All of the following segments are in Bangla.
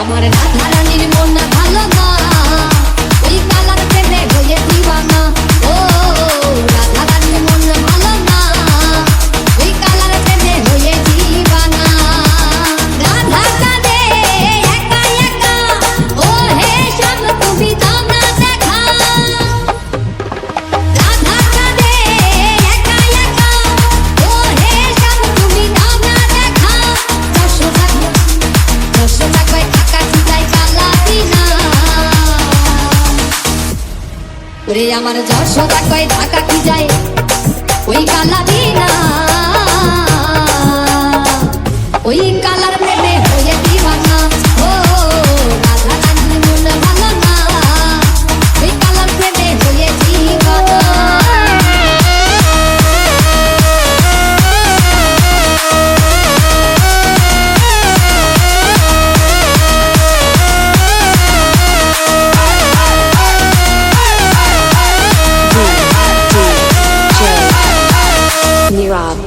আমার রাধারানীর ভালো না। ওরে আমার যশোদা কয় ঢাকা কি যায়? ওই কালা দিনা থাকা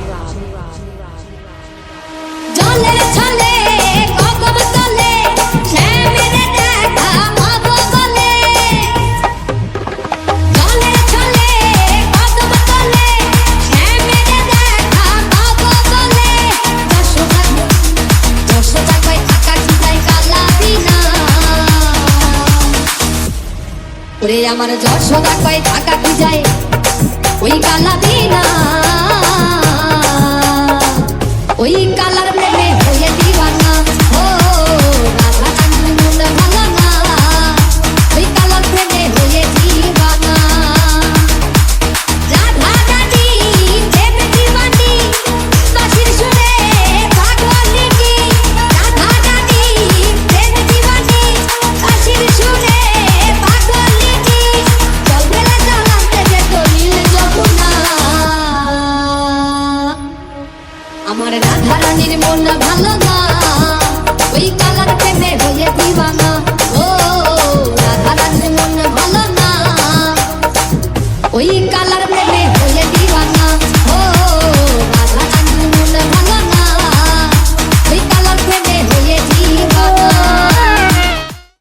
ওরে আমার যশোদা কয় ঢাকা কি যায় ওই কালা বিনা আমার রাধারানীর মন ভালো